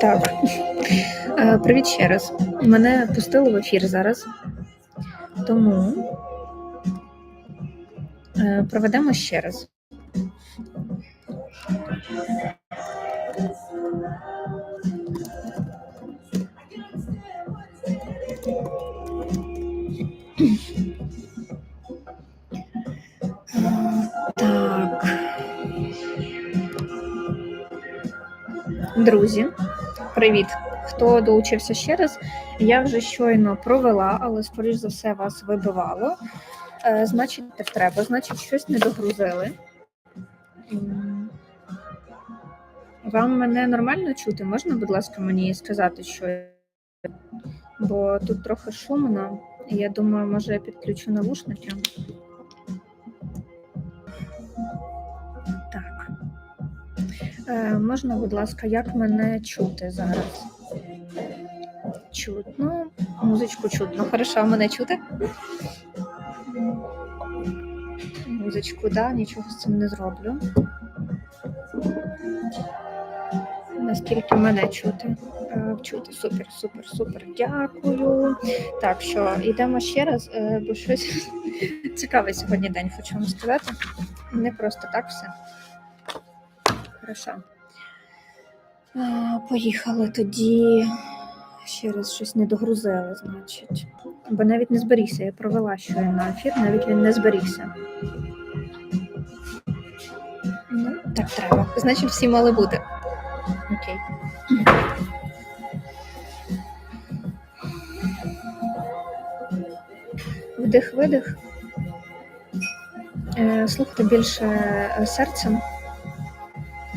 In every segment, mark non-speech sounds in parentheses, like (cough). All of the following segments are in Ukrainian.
Так. Е, Привіт ще раз. Мене пустили в ефір зараз. Тому е, проведемо ще раз. Друзі, привіт! Хто долучився ще раз? Я вже щойно провела, але скоріш за все вас вибивало. Е, значить, так треба, значить, щось не догрузили. Вам мене нормально чути? Можна, будь ласка, мені сказати, що бо тут трохи шумно. Я думаю, може я підключу навушники. Можна, будь ласка, як мене чути зараз? Чутно. Музичку чутно. Хорошо, мене чути? Музичку, да, нічого з цим не зроблю. Наскільки мене чути? Е, Чути, супер, супер, супер. Дякую. Так, що йдемо ще раз, е, бо щось (laughs) цікавий сьогодні день, хочу вам сказати. Не просто так все. Е, Поїхали тоді. Ще раз щось не догрузили, значить. Бо навіть не зберігся. Я провела щойно ефір, навіть він не зберігся. Ну, так треба. Значить, всі мали бути. Окей. Вдих-видих. Е, Слухайте більше е, серцем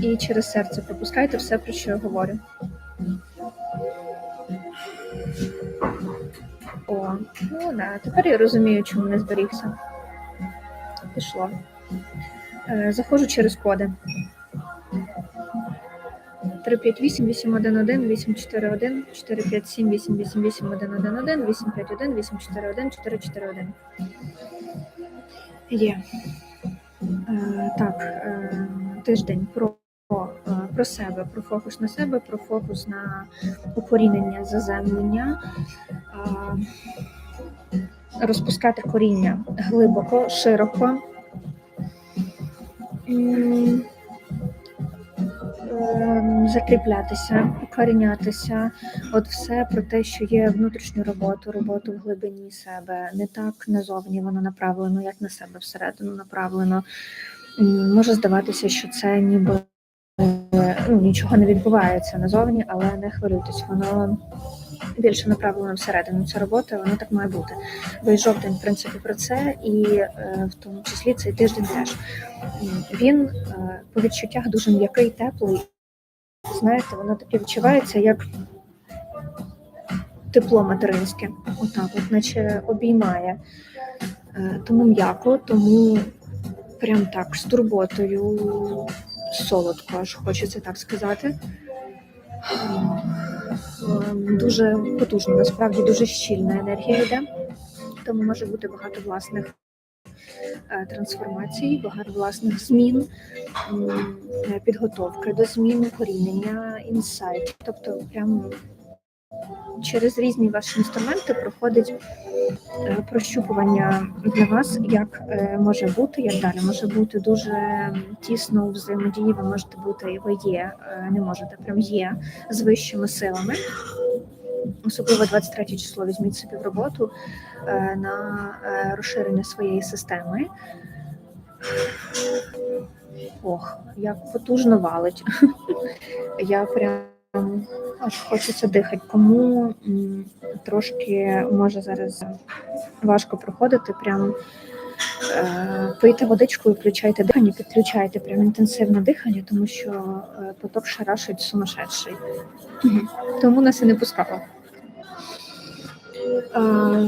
і через серце пропускайте все, про що я говорю. О, ну да, тепер я розумію, чому не зберігся. Пішло. Е, Заходжу через коди. 358 811 841 457 888 111 851 841 441. Є. Е, так, е, тиждень про, про себе, про фокус на себе, про фокус на укорінення, заземлення, розпускати коріння глибоко, широко. Ем, Закріплятися, укорінятися, от все про те, що є внутрішню роботу, роботу в глибині себе, не так назовні воно направлено, як на себе всередину направлено. Може здаватися, що це ніби ну, нічого не відбувається назовні, але не хвилюйтесь, воно більше направлено всередину. Ця робота, воно так має бути. Весь жовтень, в принципі, про це, і е, в тому числі цей тиждень теж. Він е, по відчуттях дуже м'який, теплий. Знаєте, воно таке відчувається, як тепло материнське. Отак, от, наче обіймає. Е, Тому м'яко, тому прям так з турботою, солодко, аж хочеться так сказати. Ем, Дуже потужна, насправді дуже щільна енергія йде, тому може бути багато власних е, трансформацій, багато власних змін, е, підготовки до змін, корінення, інсайт. Тобто, прямо через різні ваші інструменти проходить е, прощупування для вас, як е, може бути, як далі може бути дуже тісно у взаємодії. Ви можете бути, і ви є, е, не можете, прям є з вищими силами. Особливо 23 число візьміть собі в роботу на розширення своєї системи. Ох, як потужно валить. (laughs) Я прям аж хочеться дихати. Кому трошки може зараз важко проходити, прям е, пийте водичку і включайте дихання, підключайте прям інтенсивне дихання, тому що е, поток шарашить сумасшедший. Тому нас і не пускало. Е,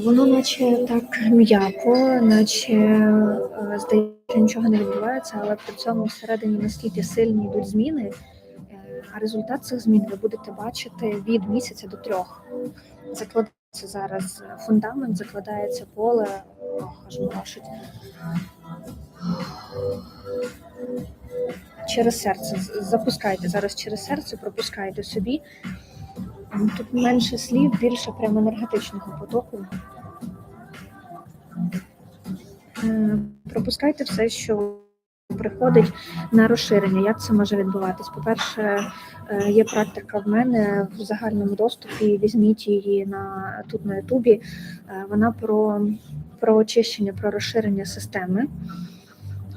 Воно наче так м'яко, наче е, здається, нічого не відбувається, але при цьому всередині наскільки сильні йдуть зміни, а результат цих змін ви будете бачити від місяця до трьох. Закладається зараз фундамент, закладається поле, аж. Через серце. Запускайте зараз через серце, пропускайте собі Тут менше слів, більше прямо енергетичного потоку. Е, Пропускайте все, що приходить на розширення. Як це може відбуватись? По-перше, е, є практика в мене в загальному доступі. Візьміть її на тут на Ютубі. Е, Вона про, про очищення, про розширення системи,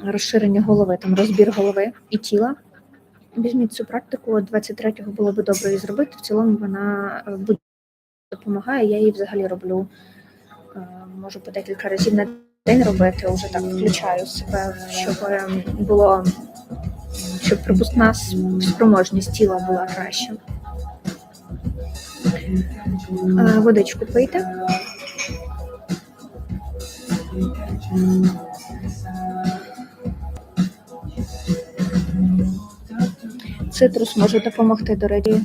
розширення голови, там розбір голови і тіла. Візьміть цю практику. 23-го було би добре її зробити. В цілому вона е, допомагає. Я її взагалі роблю. Можу по декілька разів на день робити. Вже так включаю себе, щоб е, було щоб пропускна спроможність тіла була краща. Е, Водичку пийте. Цитрус може допомогти, до речі,